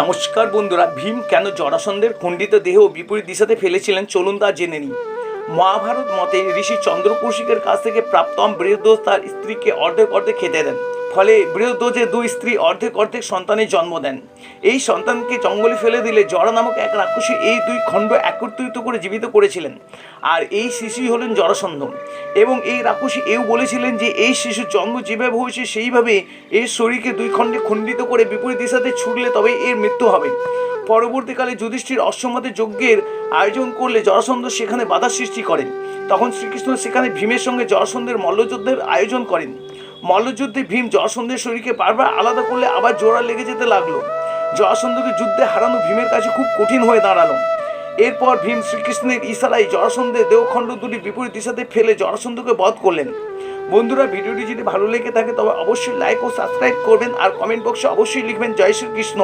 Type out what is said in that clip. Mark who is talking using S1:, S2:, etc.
S1: নমস্কার বন্ধুরা, ভীম কেন জরাসন্ধের খণ্ডিত দেহ বিপরীত দিশাতে ফেলেছিলেন? চলুন তা জেনে নিই। মহাভারত মতে ঋষি চন্দ্রকৌশিকের কাছ থেকে প্রাপ্তম বৃহদোষ তার স্ত্রীকে অর্ধেক অর্ধেক খেতে দেন। ফলে বৃহদ্দোজে দুই স্ত্রী অর্ধেক অর্ধেক সন্তানের জন্ম দেন। এই সন্তানকে জঙ্গলে ফেলে দিলে জরা নামক এক রাক্ষসী এই দুই খণ্ড একত্রিত করে জীবিত করেছিলেন। আর এই শিশুই হলেন জরাসন্ধ এবং এই রাক্ষসী এও বলেছিলেন যে, এই শিশুর জন্ম যেভাবে হয়েছে, সেইভাবে এর শরীরকে দুই খণ্ডে খণ্ডিত করে বিপরীত দিশাতে ছুটলে তবে এর মৃত্যু হবে। পরবর্তীকালে যুধিষ্ঠির অশ্বমতে যজ্ঞের আয়োজন করলে জরাসন্ধ সেখানে বাধা সৃষ্টি করেন। তখন শ্রীকৃষ্ণ সেখানে ভীমের সঙ্গে জরাসন্ধের মল্লযুদ্ধের আয়োজন করেন। মল্লযুদ্ধে ভীম জরাসন্ধের শরীরকে বারবার আলাদা করলে আবার জোড়া লেগে যেতে লাগল। জরাসন্ধকে যুদ্ধে হারানো ভীমের কাছে খুব কঠিন হয়ে দাঁড়াল। এরপর ভীম শ্রীকৃষ্ণের ইশারায় জরাসন্ধের দেহখণ্ড দুটি বিপরীত দিশাতে ফেলে জরাসন্ধকে বধ করলেন। বন্ধুরা, ভিডিওটি যদি ভালো লেগে থাকে, তবে অবশ্যই লাইক ও সাবস্ক্রাইব করবেন আর কমেন্ট বক্সে অবশ্যই লিখবেন, জয় শ্রীকৃষ্ণ।